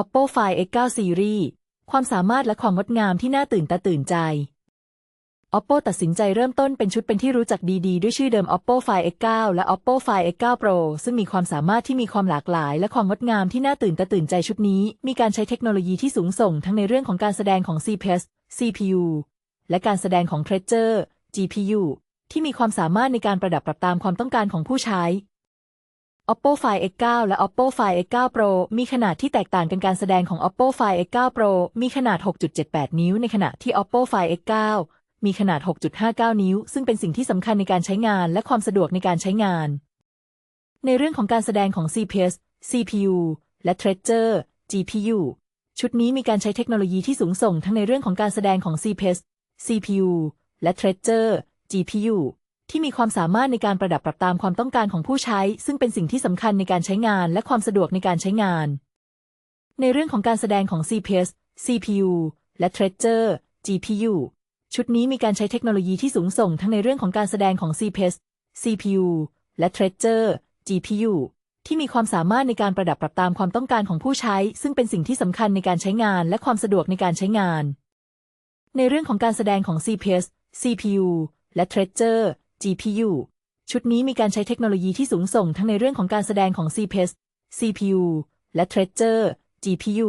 Oppo Find X9 Series ความสามารถและความงดงามที่น่าตื่นตาตื่นใจ Oppo ตัดสินใจเริ่มต้นเป็นชุดเป็นที่รู้จักดีๆด้วยชื่อเดิม Oppo Find X9 และ Oppo Find X9 Pro ซึ่งมีความสามารถที่มีความหลากหลาย และความงดงามที่น่าตื่นตาตื่นใจชุดนี้ มีการใช้เทคโนโลยีที่สูงส่งทั้งในเรื่องของการแสดงของ CPS CPU และการแสดงของ Treasure GPU ที่มีความสามารถในการประดับปรับตามความต้องการของผู้ใช้ Oppo Find X9 และ Oppo Find X9 Pro มีขนาดที่แตกต่างกันการแสดงของ Oppo Find X9 Pro มีขนาด 6.78 นิ้ว ในขณะที่ Oppo Find X9 มีขนาด 6.59 นิ้ว ซึ่งเป็นสิ่งที่สำคัญในการใช้งานและความสะดวกในการใช้งาน ในเรื่องของการแสดงของ CPS CPU และ t r e a s u r GPU ชุดนี้มีการใช้เทคโนโลยีที่สูงส่งทั้งในเรื่องของการแสดงของ CPS CPU และ t r e a s u r GPU ที่มีความสามารถในการประดับปรับตามความต้องการของผู้ใช้ ซึ่งเป็นสิ่งที่สำคัญในการใช้งานและความสะดวกในการใช้งาน ในเรื่องของการแสดงของ CPS CPU และ Treasure GPU ชุดนี้มีการใช้เทคโนโลยีที่สูงส่งทั้งในเรื่องของการแสดงของ CPS CPU และ Treasure GPU ที่มีความสามารถในการประดับปรับตามความต้องการของผู้ใช้ ซึ่งเป็นสิ่งที่สำคัญในการใช้งานและความสะดวกในการใช้งาน ในเรื่องของการแสดงของ CPS CPU และ Treasure GPU ชุดนี้มีการใช้เทคโนโลยีที่สูงส่งทั้งในเรื่องของการแสดงของ CPS CPU และ Treasure GPU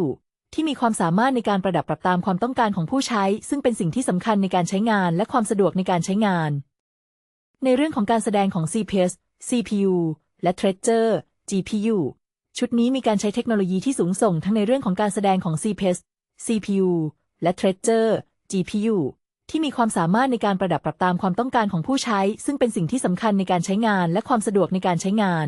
ที่มีความสามารถในการประดับปรับตามความต้องการของผู้ใช้ ซึ่งเป็นสิ่งที่สำคัญในการใช้งานและความสะดวกในการใช้งาน ในเรื่องของการแสดงของ CPS CPU และ Treasure GPU ชุดนี้มีการใช้เทคโนโลยีที่สูงส่งทั้งในเรื่องของการแสดงของ CPS CPU และ Treasure GPU ที่มีความสามารถในการประดับปรับตามความต้องการของผู้ใช้ ซึ่งเป็นสิ่งที่สำคัญในการใช้งานและความสะดวกในการใช้งาน